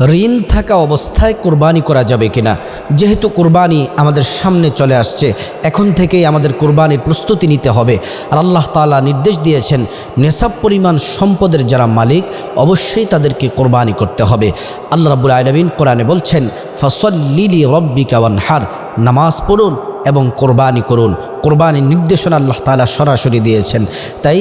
ঋণ থাকা অবস্থায় কোরবানি করা যাবে কিনা? যেহেতু কোরবানি আমাদের সামনে চলে আসছে, এখন থেকেই আমাদের কোরবানির প্রস্তুতি নিতে হবে। আর আল্লাহ তালা নির্দেশ দিয়েছেন, নেশাব পরিমাণ সম্পদের যারা মালিক, অবশ্যই তাদেরকে কোরবানি করতে হবে। আল্লাহ রাবুল আলমিন কোরআনে বলছেন ফসল্লিলি রব্বিকা ওয়ানহার নামাজ পড়ুন এবং কোরবানি করুন। কোরবানির নির্দেশনা আল্লাহ তাআলা সরাসরি দিয়েছেন। তাই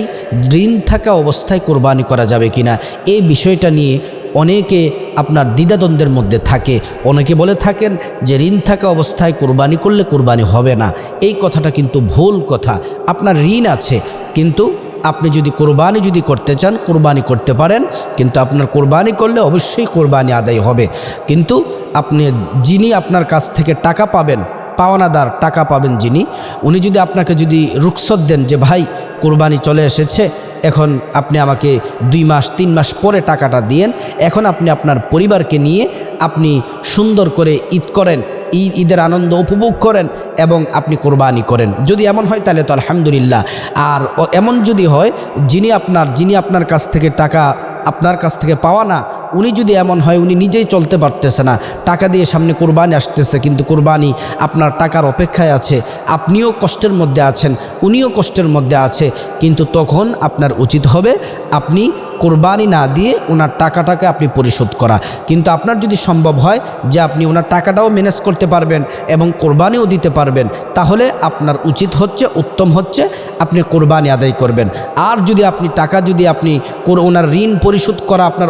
ঋণ থাকা অবস্থায় কোরবানি করা যাবে কিনা, এই বিষয়টা নিয়ে অনেকে আপনার দ্বিধাদ্বন্দ্বের মধ্যে থাকে। অনেকে বলে থাকেন যে ঋণ থাকা অবস্থায় কোরবানি করলে কোরবানি হবে না। এই কথাটা কিন্তু ভুল কথা। আপনার ঋণ আছে, কিন্তু আপনি যদি কোরবানি যদি করতে চান, কোরবানি করতে পারেন, কিন্তু আপনার কোরবানি করলে অবশ্যই কোরবানি আদায় হবে। কিন্তু আপনি, যিনি আপনার কাছ থেকে টাকা পাবেন, পাওনাদার টাকা পাবেন যিনি, উনি যদি আপনাকে যদি রুখসত দেন যে, ভাই, কোরবানি চলে এসেছে এখন আপনি আমাকে দুই মাস, তিন মাস পরে টাকাটা দিয়েন। এখন আপনি আপনার পরিবারকে নিয়ে আপনি সুন্দর করে ঈদ করেন, ঈদ, ঈদের আনন্দ উপভোগ করেন এবং আপনি কোরবানি করেন। যদি এমন হয় তাহলে তো আলহামদুলিল্লাহ। আর এমন যদি হয়, যিনি আপনার যিনি আপনার কাছ থেকে টাকা আপনার কাছ থেকে পাওয়া না উনি যদি এমন হয়, উনি নিজেই চলতে পারতেছে না। টাকা দিয়ে সামনে কোরবানি আসতেছে, কিন্তু কোরবানি আপনার টাকার অপেক্ষায় আছে। আপনিও কষ্টের মধ্যে আছেন, উনিও কষ্টের মধ্যে আছে, কিন্তু তখন আপনার উচিত হবে আপনি কোরবানি না দিয়ে ওনার টাকাটাকে আপনি পরিশোধ করা। কিন্তু আপনার যদি সম্ভব হয় যে আপনি ওনার টাকাটাও ম্যানেজ করতে পারবেন এবং কোরবানিও দিতে পারবেন, তাহলে আপনার উচিত হচ্ছে, উত্তম হচ্ছে আপনি কোরবানি আদায় করবেন। আর যদি আপনি টাকা যদি আপনি ওনার ঋণ পরিশোধ করা আপনার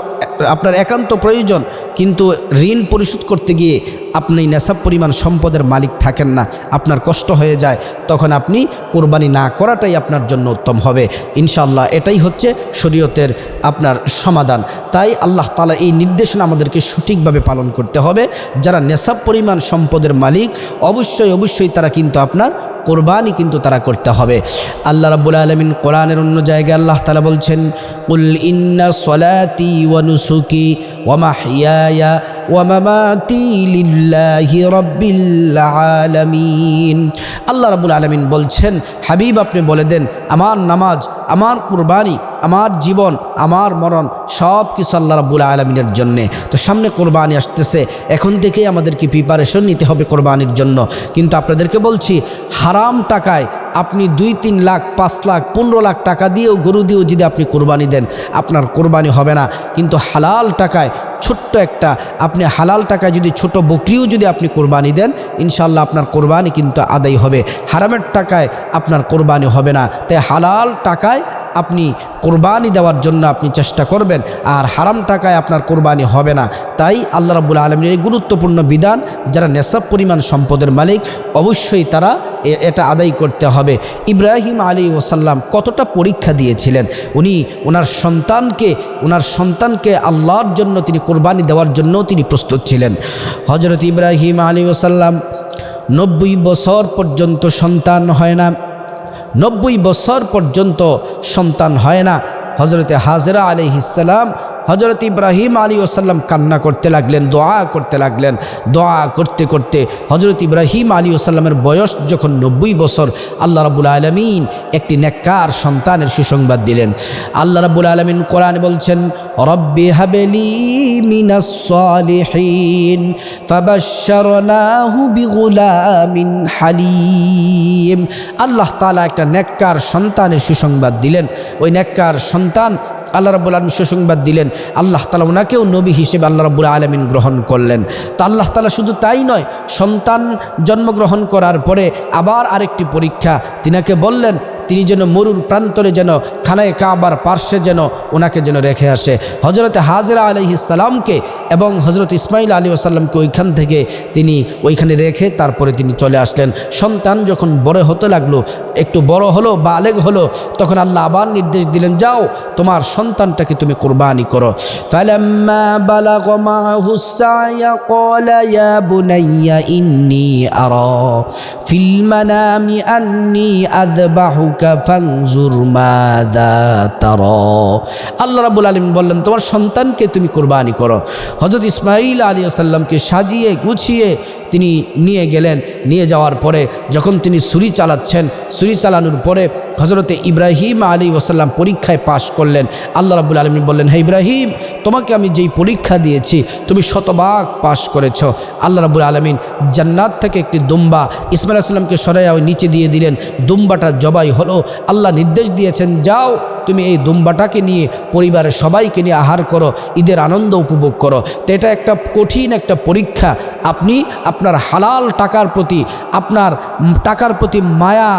আপনার একান্ত প্রয়োজন, কিন্তু ঋণ পরিশোধ করতে গিয়ে আপনি নেশাব পরিমাণ সম্পদের মালিক থাকেন না, আপনার কষ্ট হয়ে যায়, তখন আপনি কোরবানি না করাটাই আপনার জন্য উত্তম হবে। ইনশাল্লাহ এটাই হচ্ছে শরীয়তের আপনার সমাধান। তাই আল্লাহ তালা এই নির্দেশনা আমাদেরকে সঠিকভাবে পালন করতে হবে। যারা নেশাব পরিমাণ সম্পদের মালিক, অবশ্যই অবশ্যই তারা কিন্তু আপনার কোরবানি কিন্তু তারা করতে হবে। আল্লাহ রাবুল আলমিন কোরআনের অন্য জায়গায় আল্লাহ তালা বলছেন উল ইন্না সলাতি ওয়া নুসুকি ওয়া মাহইয়ায়া ওয়া মামাতি লিল্লাহি রাব্বিল আল্লাহ রাব্বুল আলমিন বলছেন, হাবিব আপনি বলে দেন, আমার নামাজ, আমার কুরবানি, আমার জীবন, আমার মরণ সব কিছু আল্লাহ রাব্বুল আলমিনের জন্যে। তো সামনে কোরবানি আসতেছে, এখন থেকেই আমাদেরকে প্রিপারেশন নিতে হবে কোরবানির জন্য। কিন্তু আপনাদেরকে বলছি, হারাম টাকায় আপনি দুই, তিন লাখ, পাঁচ লাখ, পনেরো লাখ টাকা দিয়েও গরু দিয়েও যদি আপনি কোরবানি দেন, আপনার কোরবানি হবে না। কিন্তু হালাল টাকায় ছোট্ট একটা, আপনি হালাল টাকায় যদি ছোট বকরিও যদি আপনি কোরবানি দেন ইনশাল্লাহ আপনার কোরবানি কিন্তু আদায় হবে। হারামের টাকায় আপনার কোরবানি হবে না। তাই হালাল টাকায় আপনি কোরবানি দেওয়ার জন্য আপনি চেষ্টা করবেন আর হারাম টাকায় আপনার কোরবানি হবে না। তাই আল্লাহ রাবুল আলমীর এই গুরুত্বপূর্ণ বিধান, যারা নেশাব পরিমাণ সম্পদের মালিক, অবশ্যই তারা এটা আদায় করতে হবে। ইব্রাহিম আলী ওসাল্লাম কতটা পরীক্ষা দিয়েছিলেন? উনি ওনার সন্তানকে ওনার সন্তানকে আল্লাহর জন্য তিনি কোরবানি দেওয়ার জন্য তিনি প্রস্তুত ছিলেন। হজরত ইব্রাহিম আলী ওসাল্লাম নব্বই বছর পর্যন্ত সন্তান হয় না। নব্বই বছর পর্যন্ত সন্তান হয় না। হজরতে হাজরা আলিহিসাল্লাম হজরত ইব্রাহিম আলী ওসাল্লাম কান্না করতে লাগলেন, দোয়া করতে লাগলেন। দোয়া করতে করতে হজরত ইব্রাহিম আলী ওসাল্লামের বয়স যখন নব্বই বছর, আল্লাহ রাবুল আলমিন একটি নেককার সন্তানের সুসংবাদ দিলেন। আল্লাহ রাবুল আলমিন কোরআন বলছেন, রব্বি হাবেলি মিনাস সালিহিন ফাবাশশারনাহু বিগুলামিন হালিম। আল্লাহ তাআলা একটা নেককার সন্তানের সুসংবাদ দিলেন। ওই নেককার সন্তান আল্লাহ রব্বুল আলম সুসংবাদ দিলেন। আল্লাহ তালা ওনাকেও নবী হিসেবে আল্লাহ রব্বুল আলমিন গ্রহণ করলেন। তা আল্লাহ তালা শুধু তাই নয়, সন্তান জন্মগ্রহণ করার পরে আবার আরেকটি পরীক্ষা। তিনাকে বললেন, তিনি যেন মরুর প্রান্তরে যেন খানায় কাবার পার্শ্বে যেন ওনাকে যেন রেখে আসে। হজরতে হাজরা আলহিসাল্লামকে এবং হজরত ইসমাইল আলী আসাল্লামকে ওইখান থেকে তিনি ওইখানে রেখে তারপরে তিনি চলে আসলেন। সন্তান যখন বড় হতে লাগল, একটু বড় হলো বা আলেগ হলো, তখন আল্লাহ আবার নির্দেশ দিলেন, যাও, তোমার সন্তানটাকে তুমি কোরবানি করো। আল্লাহ রাবুল আলম বললেন, তোমার সন্তানকে তুমি কোরবানি করো। হজরত ইসমাইল আলী আসাল্লামকে সাজিয়ে, গুছিয়ে তিনি নিয়ে গেলেন। নিয়ে যাওয়ার পরে যখন তিনি ছুরি চালাচ্ছেন, ছুরি চালানোর পরে হজরতে ইব্রাহিম আলী ওসাল্লাম পরীক্ষায় পাশ করলেন। আল্লাহ রাবুল আলমী বললেন, হে ইব্রাহিম, তোমাকে আমি যেই পরীক্ষা দিয়েছি, তুমি শতভাগ পাশ করেছ। আল্লাহ রাবুল আলমিন জান্নাত থেকে একটি দুম্বা ইসমাইল আসলামকে সরাইয়া নিচে দিয়ে দিলেন। দুম্বাটা জবাই হলো। আল্লাহ নির্দেশ দিয়েছেন, যাও তুমি এই দুম্বাটাকে নিয়ে পরিবারের সবাইকে নিয়ে আহার করো, ঈদের আনন্দ উপভোগ করো। তো এটা একটা কঠিন একটা পরীক্ষা। আপনি আপনার হালাল টাকার প্রতি, আপনার টাকার প্রতি মায়া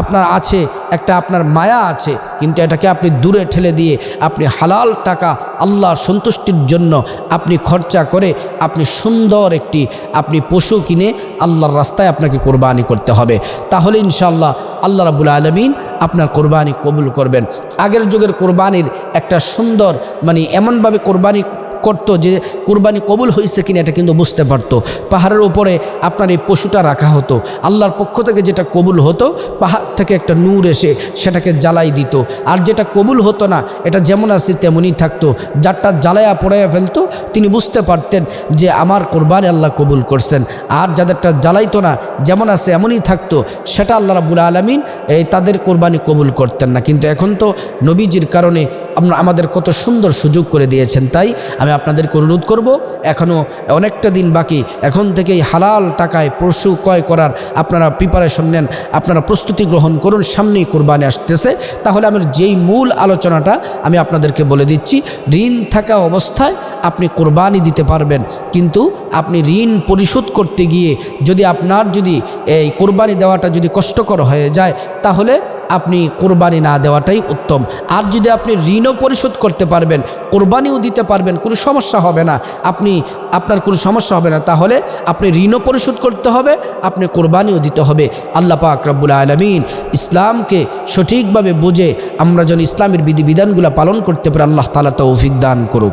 আপনার আছে, একটা আপনার মায়া আছে, কিন্তু এটাকে আপনি দূরে ঠেলে দিয়ে আপনি হালাল টাকা আল্লাহর সন্তুষ্টির জন্য আপনি খরচা করে আপনি সুন্দর একটি আপনি পশু কিনে আল্লাহর রাস্তায় আপনাকে কোরবানি করতে হবে। তাহলে ইনশাআল্লাহ আল্লাহ রাবুল আলমিন আপনার কোরবানি কবুল করবেন। আগের যুগের কোরবানির একটা সুন্দর মানে এমনভাবে কোরবানি করতো যে কোরবানি কবুল হয়েছে কিনা এটা কিন্তু বুঝতে পারতো। পাহাড়ের উপরে আপনার এই পশুটা রাখা হতো। আল্লাহর পক্ষ থেকে যেটা কবুল হতো, পাহাড় থেকে একটা নূর এসে সেটাকে জ্বালাই দিত। আর যেটা কবুল হতো না, এটা যেমন আছে তেমনই থাকতো। যারটা জ্বালায়া পড়াইয়া ফেলতো, তিনি বুঝতে পারতেন যে আমার কোরবানি আল্লাহ কবুল করছেন। আর যাদেরটা জ্বালাইতো না, যেমন আছে এমনই থাকতো, সেটা আল্লাহ রাবুল আলমিন, এই তাদের কোরবানি কবুল করতেন না। কিন্তু এখন তো নবীজির কারণে আমাদের কত সুন্দর সুযোগ করে দিয়েছেন, তাই আমি আপনাদেরকে অনুরোধ করব এখনও অনেকটা দিন বাকি, এখন থেকেই হালাল টাকায় পশু ক্রয় করার আপনারা প্রিপারেশন নেন, আপনারা প্রস্তুতি গ্রহণ করুন, সামনেই কোরবানি আসতেছে। তাহলে আমার যেই মূল আলোচনাটা আমি আপনাদেরকে বলে দিচ্ছি, ঋণ থাকা অবস্থায় আপনি কোরবানি দিতে পারবেন, কিন্তু আপনি ঋণ পরিশোধ করতে গিয়ে যদি আপনার যদি এই কোরবানি দেওয়াটা যদি কষ্টকর হয়ে যায়, তাহলে আপনি কোরবানি না দেওয়াটাই উত্তম। আর যদি আপনি ঋণও পরিশোধ করতে পারবেন, কোরবানিও দিতে পারবেন, কোনো সমস্যা হবে না। আপনি, আপনার কোনো সমস্যা হবে না। তাহলে আপনি ঋণও পরিশোধ করতে হবে, আপনি কোরবানিও দিতে হবে। আল্লাহ পাক রব্বুল আলমিন ইসলামকে সঠিকভাবে বুঝে আমরা যেন ইসলামের বিধিবিধানগুলো পালন করতে পারি, আল্লাহ তালা তৌফিক দান করুক।